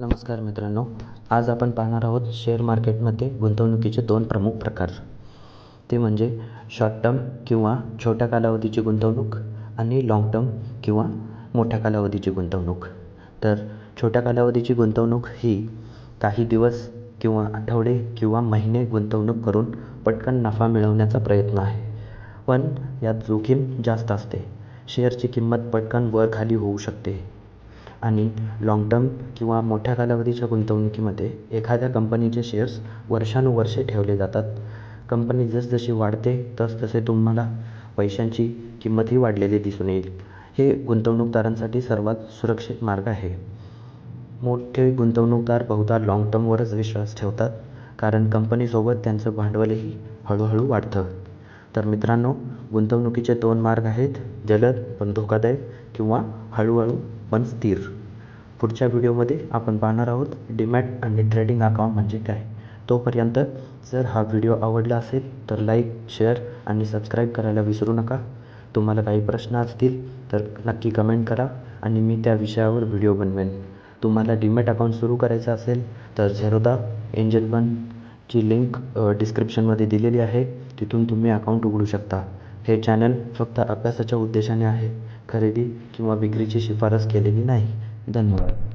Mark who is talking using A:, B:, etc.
A: नमस्कार मित्रांनो आज आपण पाहणार आहोत शेअर मार्केटमध्ये गुंतवणुकीचे दोन प्रमुख प्रकार. ते म्हणजे शॉर्ट टर्म किंवा छोट्या कालावधीची गुंतवणूक आणि लाँग टर्म किंवा मोठ्या कालावधीची गुंतवणूक. तर छोट्या कालावधीची गुंतवणूक ही काही दिवस किंवा आठवडे किंवा महिने गुंतवणूक करून पटकन नफा मिळवण्याचा प्रयत्न आहे. पण यात जोखीम जास्त असते. शेअरची किंमत पटकन वर खाली होऊ शकते. आणि लाँग टर्म किंवा मोठ्या कालावधीच्या गुंतवणुकीमध्ये एखाद्या कंपनीचे शेअर्स वर्षानुवर्षे ठेवले जातात. कंपनी जसजशी वाढते तसतसे तुम्हाला पैशांची किंमतही वाढलेली दिसून येईल. हे गुंतवणूकदारांसाठी सर्वात सुरक्षित मार्ग आहे. मोठे गुंतवणूकदार बहुधा लाँग टर्मवरच विश्वास ठेवतात कारण कंपनीसोबत त्यांचं भांडवलही हळूहळू वाढतं. तर मित्रांनो गुंतवणुकीचे दोन मार्ग आहेत जलद पण धोकादायक किंवा हळूहळू पण स्थिर. पुढच्या व्हिडिओमध्ये आपण पाहणार आहोत डीमॅट आणि ट्रेडिंग अकाउंट म्हणजे काय? तोपर्यंत जर हा व्हिडिओ आवडला असेल तर लाईक शेअर आणि सबस्क्राईब करायला विसरू नका. तुम्हाला काही प्रश्न असतील तर नक्की कमेंट करा आणि मी त्या विषयावर व्हिडिओ बनवेन. तुम्हाला डीमॅट अकाउंट सुरू करायचं असेल तर झेरोदा एंजल वनची लिंक डिस्क्रिप्शनमध्ये दिलेली आहे. तिथून तुम्ही अकाउंट उघडू शकता. हे चॅनल फक्त अभ्यासाच्या उद्देशाने आहे. खरेदी किंवा विक्रीची शिफारस केलेली नाही. धन्यवाद.